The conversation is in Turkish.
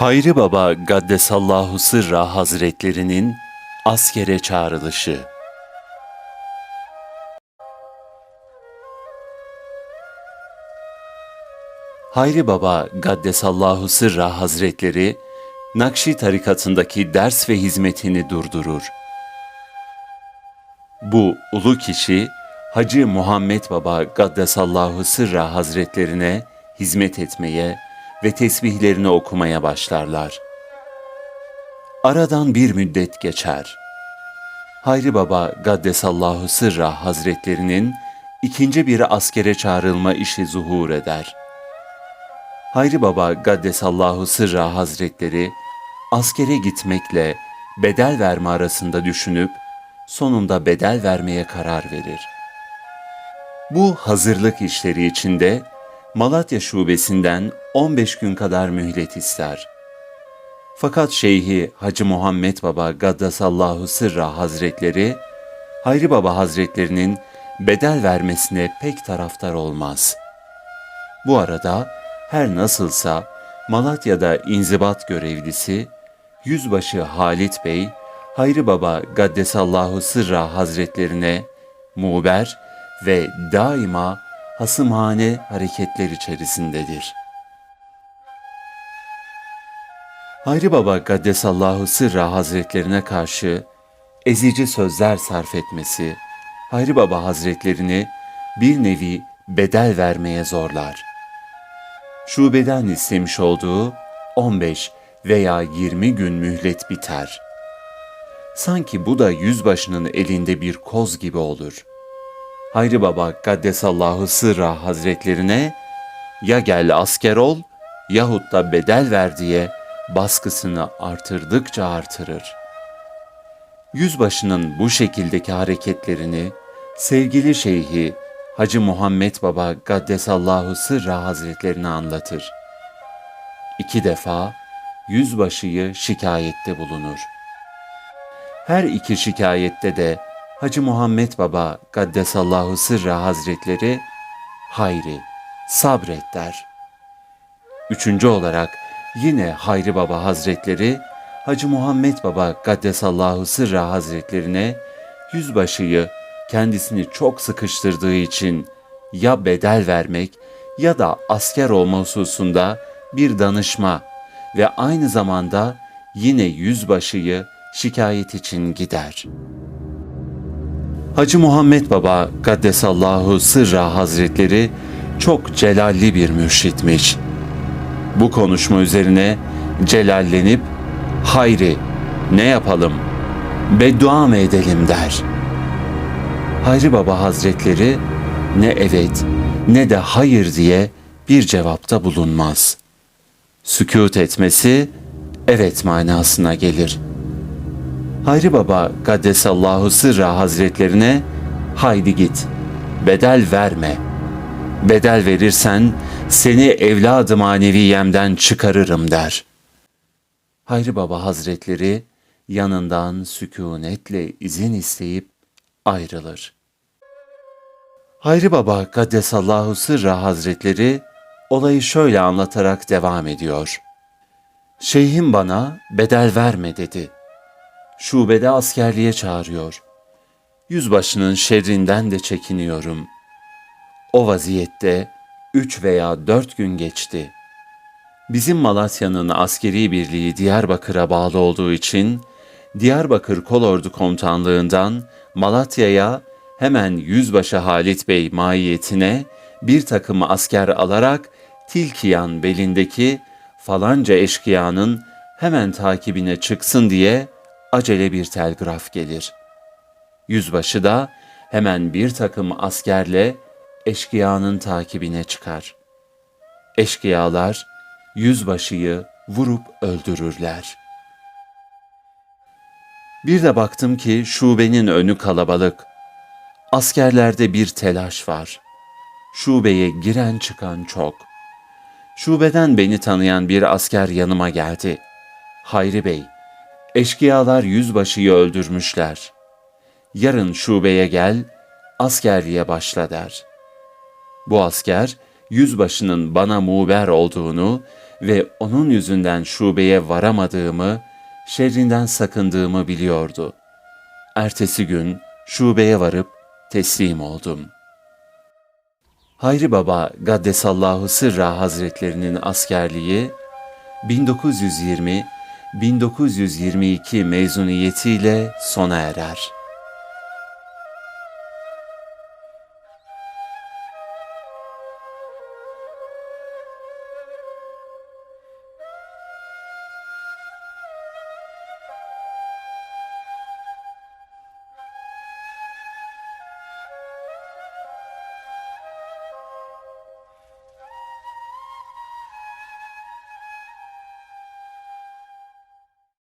Hayri Baba Gaddesallahu Sırra Hazretlerinin askere çağrılışı. Hayri Baba Gaddesallahu Sırra Hazretleri Nakşi tarikatındaki ders ve hizmetini durdurur. Bu ulu kişi Hacı Muhammed Baba Gaddesallahu Sırra Hazretlerine hizmet etmeye ve tesbihlerini okumaya başlarlar. Aradan bir müddet geçer. Hayri Baba Gaddesallahu Sırra Hazretlerinin ikinci bir askere çağrılma işi zuhur eder. Hayri Baba Gaddesallahu Sırra Hazretleri askere gitmekle bedel verme arasında düşünüp sonunda bedel vermeye karar verir. Bu hazırlık işleri içinde Malatya şubesinden 15 gün kadar mühlet ister. Fakat Şeyhi Hacı Muhammed Baba Gaddasallahu Sırra Hazretleri, Hayri Baba Hazretlerinin bedel vermesine pek taraftar olmaz. Bu arada her nasılsa Malatya'da inzibat görevlisi Yüzbaşı Halit Bey, Hayri Baba Gaddesallahu Sırra Hazretlerine muber ve daima hasımhane hareketler içerisindedir. Hayri Baba Gaddesallahu Sırra Hazretlerine karşı ezici sözler sarf etmesi, Hayri Baba Hazretlerini bir nevi bedel vermeye zorlar. Şubeden istemiş olduğu 15 veya 20 gün mühlet biter. Sanki bu da yüzbaşının elinde bir koz gibi olur.'' Hayri Baba Gaddesallahu Sırra Hazretlerine ya gel asker ol yahut da bedel ver diye baskısını artırdıkça artırır. Yüzbaşının bu şekildeki hareketlerini sevgili şeyhi Hacı Muhammed Baba Gaddesallahu Sırra Hazretlerine anlatır. İki defa yüzbaşıyı şikayette bulunur. Her iki şikayette de Hacı Muhammed Baba Gaddesallahu Sırra Hazretleri Hayri sabret der. Üçüncü olarak yine Hayri Baba Hazretleri Hacı Muhammed Baba Gaddesallahu Sırra Hazretlerine yüzbaşıyı kendisini çok sıkıştırdığı için ya bedel vermek ya da asker olma hususunda bir danışma ve aynı zamanda yine yüzbaşıyı şikayet için gider.'' Hacı Muhammed Baba Gaddesallahu Sırra Hazretleri çok celalli bir mürşitmiş. Bu konuşma üzerine celallenip hayri ne yapalım beddua mı edelim der. Hayri Baba Hazretleri ne evet ne de hayır diye bir cevapta bulunmaz. Sükût etmesi evet manasına gelir.'' Hayri Baba Gaddesallahu Sırra Hazretlerine haydi git, bedel verme. Bedel verirsen seni evladı maneviyemden çıkarırım der. Hayri Baba Hazretleri yanından sükunetle izin isteyip ayrılır. Hayri Baba Gaddesallahu Sırra Hazretleri olayı şöyle anlatarak devam ediyor. Şeyhim bana bedel verme dedi.'' şubede askerliğe çağırıyor. Yüzbaşının şerrinden de çekiniyorum. O vaziyette üç veya dört gün geçti. Bizim Malatya'nın askeri birliği Diyarbakır'a bağlı olduğu için Diyarbakır Kolordu Komutanlığından Malatya'ya hemen Yüzbaşı Halit Bey maiyetine bir takım asker alarak Tilkiyan belindeki falanca eşkıyanın hemen takibine çıksın diye acele bir telgraf gelir. Yüzbaşı da hemen bir takım askerle eşkıyanın takibine çıkar. Eşkıyalar yüzbaşıyı vurup öldürürler. Bir de baktım ki şubenin önü kalabalık. Askerlerde bir telaş var. Şubeye giren çıkan çok. Şubeden beni tanıyan bir asker yanıma geldi. Hayri Bey, Eşkıyalar yüzbaşıyı öldürmüşler. Yarın şubeye gel, askerliğe başla der. Bu asker, yüzbaşının bana muber olduğunu ve onun yüzünden şubeye varamadığımı, şerrinden sakındığımı biliyordu. Ertesi gün şubeye varıp teslim oldum. Hayri Baba Gaddesallahu Sırra Hazretlerinin askerliği 1920-1922 mezuniyetiyle sona erer.